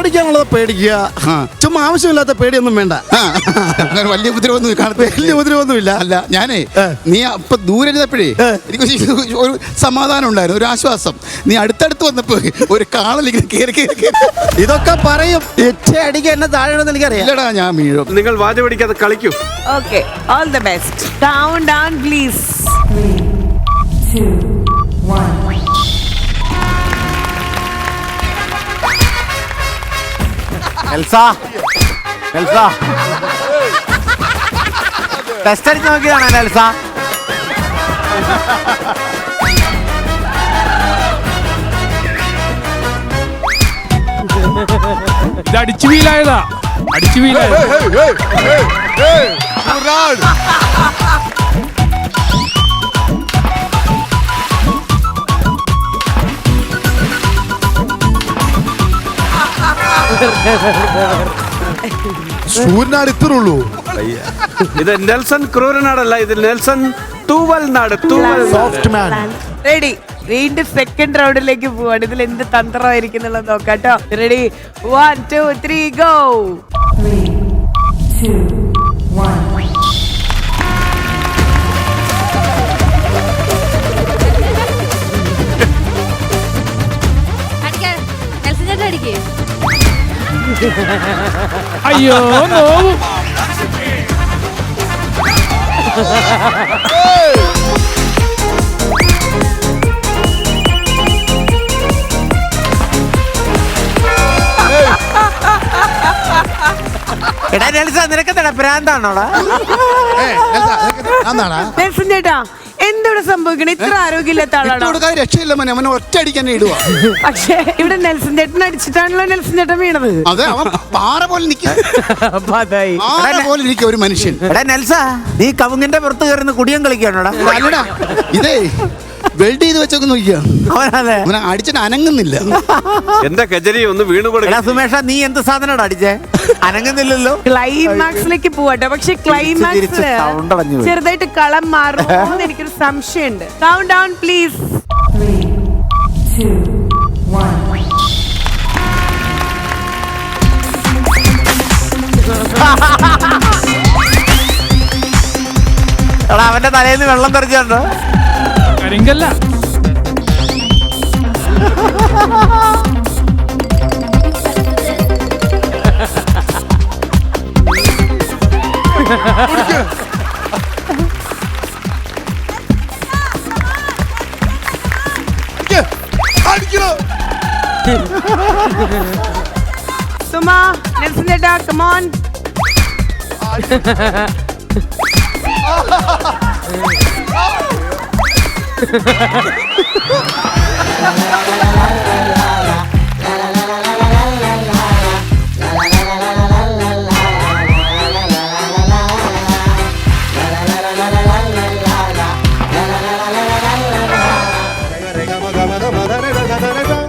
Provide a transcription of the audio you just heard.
പേടിക്കാനുള്ളത് പേടിക്കുക. ചുമ്മാ ആവശ്യമില്ലാത്ത പേടിയൊന്നും വേണ്ട. അങ്ങനെ വലിയ ഉപദ്രവമൊന്നും കാണത്തില്ല. വലിയ ഉപദ്രവമൊന്നുമില്ല അല്ല ഞാനേ നീ അപ്പൊ ദൂരെ ഇരുന്നപ്പോഴേ എനിക്ക് ഒരു- സമാധാനം ഉണ്ടായിരുന്നു ഒരു ആശ്വാസം. നീ അടുത്തടുത്ത് വന്നപ്പോ ഒരു കാണലിങ്ങനെ കയറി കയറി ഇതൊക്കെ പറയും. എറ്റ അടിക്ക് എന്നെ താഴെ എനിക്കറിയാം. ഇല്ലടാ ഞാൻ വീഴും. നിങ്ങൾ വാചപടിക്കാതെ കളിക്കൂ. Okay all the best down down please Elsa എൽസ ടെസ്റ്റ് അടിച്ച് നോക്കിയതാണ് എൽസ ഇത് അടിച്ചു വീലായതാ അടിച്ചു വീലായതാ സൂര്യനാട് ഇത്രേ ഉള്ളൂ ഇത് നെൽസൺ ക്രൂരനാടല്ല ഇത് നെൽസൺ തൂവൽ നാട് തൂവൽ. സോഫ്റ്റ് മാൻ റെഡി വീണ്ടും സെക്കൻഡ് റൗണ്ടിലേക്ക് പോവാണ്. ഇതിൽ എന്ത് തന്ത്രമായിരിക്കും എന്നുള്ളത് നോക്കാട്ടോ ready one two three go അയ്യോ നോവും എടാ നെൽസ നിനക്ക് തട ഭ്രാന്താണോടാ അന്നാടാ നെൽസൺ ചേട്ടാ എന്തിവിടെ സംഭവിക്കണം? ഇത്ര ആരോഗ്യമില്ലാത്ത ആളാണ്? കൊടുക്കാതെ രക്ഷയില്ല മോനെ. അവനെ ഒറ്റ അടിക്കാൻ ഇടുക പക്ഷേ ഇവിടെ നെൽസൺ ചേട്ടൻ അടിച്ചിട്ടാണല്ലോ നെൽസൺ ചേട്ടൻ വീണത്. അതെ അവൻ പാറ പോലെ നിൽക്കും അതായി. പാറ പോലെ നിൽക്കും ഒരു മനുഷ്യൻ. എടാ നെൽസ നീ കവുങ്ങിന്റെ പുറത്ത് കയറുന്ന കുടിയം കളിക്കാണോടാ? അല്ലടാ ഇതേ വെൽഡ് ചെയ്ത് വെച്ചൊക്കെ നോക്കിയാ അവനതെ. അവനെ അടിച്ചിട്ട് അനങ്ങുന്നില്ല. എന്റെ കജരി ഒന്ന് വീണു എടാ സുമേഷ നീ എന്ത് സാധനടാ അടിച്ചേ? അനങ്ങുന്നില്ലല്ലോ. ക്ലൈമാക്സിലേക്ക് പോവാട്ടോ. പക്ഷെ ക്ലൈമാക്സ് തിരിച്ച് sound അടഞ്ഞു പോയി. ചെറുതായിട്ട് കളം മാറും. എന്ന് എനിക്കൊരു സംശയമുണ്ട്. കൗണ്ട് ഡൗൺ പ്ലീസ് എടാ അവന്റെ തലയിൽ നിന്ന് വെള്ളം തെറിച്ചുണ്ടോ കരിങ്കല്ല. സുമ നെൽസൺ ചേട്ടാ കമോൺ